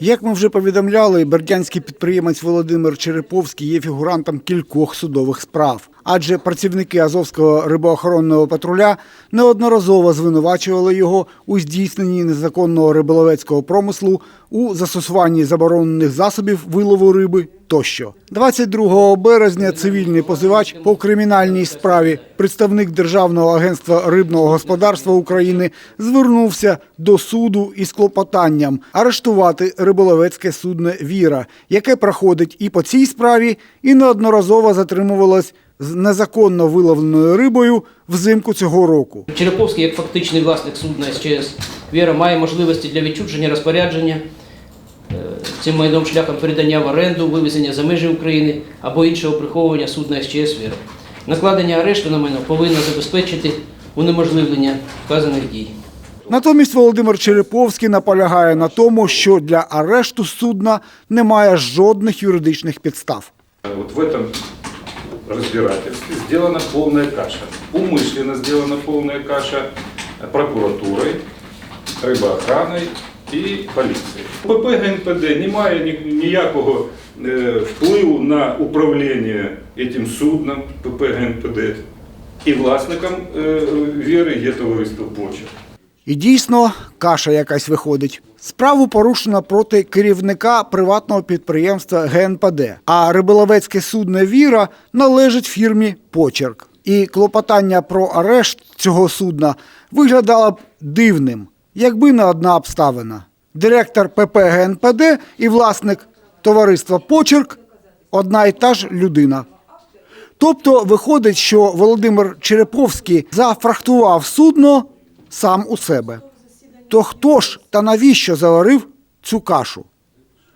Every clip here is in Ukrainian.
Як ми вже повідомляли, бердянський підприємець Володимир Череповський є фігурантом кількох судових справ. Адже працівники Азовського рибоохоронного патруля неодноразово звинувачували його у здійсненні незаконного риболовецького промислу, у застосуванні заборонених засобів вилову риби тощо. 22 березня цивільний позивач по кримінальній справі, представник Державного агентства рибного господарства України, звернувся до суду із клопотанням арештувати риболовецьке судно Віра, яке проходить і по цій справі, і неодноразово затримувалось з незаконно виловленою рибою взимку цього року. Череповський, як фактичний власник судна СЧС Віра, має можливості для відчудження, розпорядження цим майном шляхом передання в оренду, вивезення за межі України або іншого приховування судна СЧС Віра. Накладення арешту на майно повинно забезпечити унеможливлення вказаних дій. Натомість Володимир Череповський наполягає на тому, що для арешту судна немає жодних юридичних підстав. Вот в этом разбирательстве сделана полная каша. Умышленно сделана полная каша прокуратурой, рибоохраной і поліцією. ПП ГНПД не має ні- ніякого е, впливу на управління цим судном ПП ГНПД. І власником е, віри є товариство «Почерк». І дійсно, каша якась виходить. Справу порушено проти керівника приватного підприємства ГНПД, а риболовецьке судно Віра належить фірмі Почерк. І клопотання про арешт цього судна виглядало б дивним, якби не одна обставина. Директор ПП ГНПД і власник товариства Почерк одна і та ж людина. Тобто виходить, що Володимир Череповський зафрахтував судно сам у себе. То хто ж та навіщо заварив цю кашу?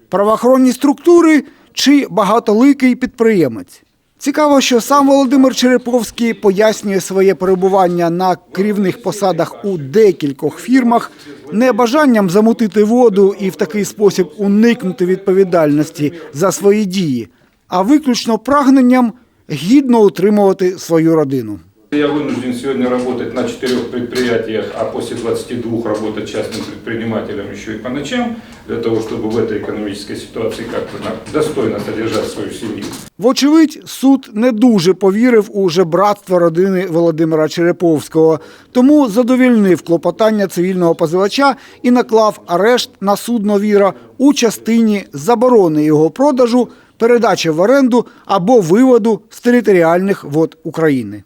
Правоохоронні структури чи багатоликий підприємець? Цікаво, що сам Володимир Череповський пояснює своє перебування на керівних посадах у декількох фірмах не бажанням замутити воду і в такий спосіб уникнути відповідальності за свої дії, а виключно прагненням гідно утримувати свою родину. Я вынужден сегодня работать на четырех предприятиях, а после 22 работать частным предпринимателем еще и по ночам, для того, чтобы в этой экономической ситуации как-то на- достойно содержать свою семью. Вочевидь, суд не дуже повірив у жебратство родини Володимира Череповського, тому задовільнив клопотання цивільного позивача і наклав арешт на судно Віра у частині заборони його продажу, передачі в оренду або виводу з територіальних вод України.